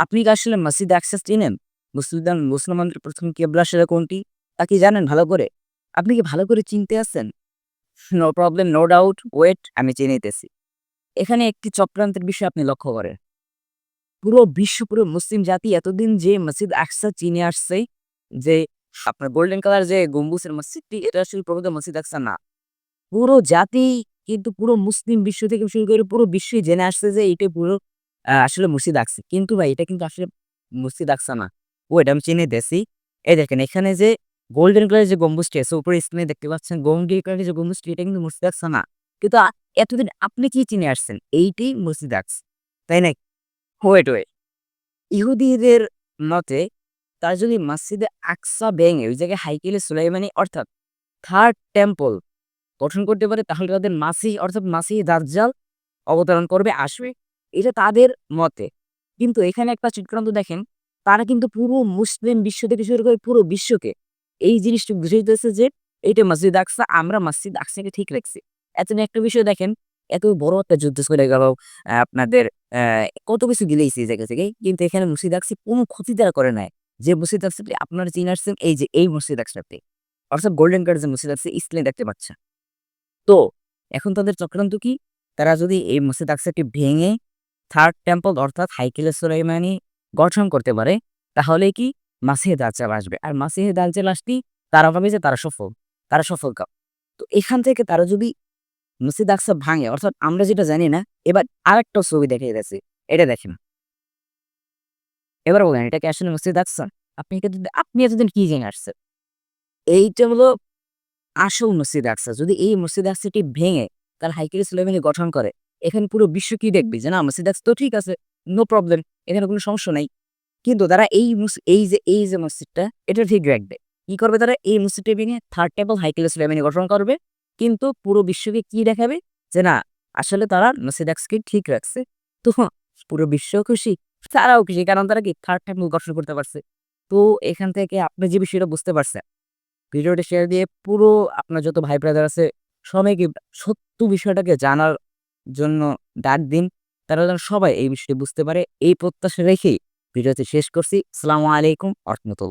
আপনি কি আসলে মসজিদে অ্যাক্সেস চিনেন মুসলিম মুসলমানদের প্রথম কেবলা সেটা কোনটি? তা কি জানেন ভালো করে? আপনি কি ভালো করে চিনতে আছেন? No problem no doubt wait আমি চিনে নিতেছি। এখানে একটি চক্রান্তের বিষয় আপনি লক্ষ্য করেন। পুরো বিশ্ব, পুরো মুসলিম জাতি এতদিন যে মসজিদ আকসা চিনে আসছে, যে আপনার গোল্ডেন কালার যে গম্বুজের মসজিদটি, এটা আসলে প্রকৃত মসজিদ আকসা না। পুরো জাতি, কিন্তু পুরো মুসলিম বিশ্ব থেকে শুরু করে পুরো বিশ্বই জেনে আসছে যে এটা পুরো আসলে মসজিদ আকসা কিন্তু ভাই, এটা কিন্তু আসলে মসজিদ আকসা না। ও, এটা আমি চিনে দেছি এই দেখেন, এখানে যে গোল্ডেন কালারের যে গম্বুজটি আছে, উপরে স্ক্রিনে দেখতে পাচ্ছেন গোল্ডেন কালারের যে গম্বুজটি, এটা কিন্তু মসজিদ আকসা না। কিন্তু এতদিন আপনি কি চিনে আসছেন? এইটাই মসজিদ আকসা তাই না? ওয়েট ওয়েট ইহুদিদের মতে তার যদি মসজিদে আকসা ভেঙে, ওই জায়গায় হাইকেলে সুলাইমানি, অর্থাৎ থার্ড টেম্পল গঠন করতে পারে, তাহলে তাদের মাসি অর্থাৎ মাসি দাজ্জাল অবতরণ করবে, আসবে। এটা তাদের মতে। কিন্তু এখানে একটা চিত্রান্ত দেখেন, তারা কিন্তু পুরো মুসলিম বিশ্ব থেকে শুরু করে পুরো বিশ্বকে এই জিনিসটা দিতেছে যে এইটা মসজিদ আকসা, আমরা মসজিদ আকসাকে ঠিক রাখছি। এত একটা বিষয় দেখেন, এত বড় একটা যুদ্ধ চলে গেল আপনাদের কত কিছু গিলেইছে এই জায়গা থেকে। কিন্তু এখানে মসজিদ আকসি কোনো ক্ষতি তারা করে নাই। যে মসজিদ আকসাটি আপনারা চিনে আসছেন, এই যে, এই মসজিদ আকসাটি অর্থাৎ গোল্ডেন কার্ড যে মসজিদ আকসি, ইসলাম দেখতে পাচ্ছে তো এখন তাদের চক্রান্ত কি? তারা যদি এই মসজিদ আকসাটি ভেঙে থার্ড টেম্পল অর্থাৎ হাইকেলে সুলাইমানি গঠন করতে পারে, তাহলে কি? মাসিহে দাজ্জাল আসবে। আর মাসিহে দাজ্জাল আসটি তারা ভাবে যে তারা সফল তারা সফল কাপ তো এখান থেকে তারা যদি মসজিদ আকসা ভাঙে, অর্থাৎ আমরা যেটা জানি না, এবার আরেকটা ছবি দেখে গেছে এটা দেখেন। এবার বলেন, এটা কি আসলে মসজিদ আকসা? আপনি এটা আপনি এতদিন কি জেনে আসছেন? এইটা হলো আসল মসজিদ আকসা। যদি এই মসজিদ আকসাটি ভেঙে তার হাইকেল সুলাইমানি গঠন করে এখানে পুরো বিশ্ব কি দেখবে? যে না মসজিদ আকসা তো ঠিক আছে নো প্রবলেম এখানে কোনো সমস্যা নাই। কিন্তু তারা এই এই যে এই যে মসজিদটা এটা ঠিক রাখবে। কি করবে তারা? এই মসজিদটা ভেঙে থার্ড টেবল হাইকেল সুলাইমানি গঠন করবে। কিন্তু পুরো বিশ্বকে কি দেখাবে? যে না, আসলে তারা মসজিদ আকসাকে ঠিক রাখছে। তো পুরো বিশ্ব খুশি, তারাও খুশি, কারণ তারা কি থার্ড টেবল গঠন করতে পারছে। তো এখান থেকে আপনি যে বিষয়টা বুঝতে পারছেন, ভিডিওটা শেয়ার দিয়ে পুরো আপনার যত ভাই ব্রাদার আছে, সবাইকে সত্য বিষয়টাকে জানার জন্য ডাক দিন। তারা যেন সবাই এই বিষয়টি বুঝতে পারে। এই প্রত্যাশা রেখেই ভিডিওতে শেষ করছি। আসসালামু আলাইকুম, আহমতুল্লাহ।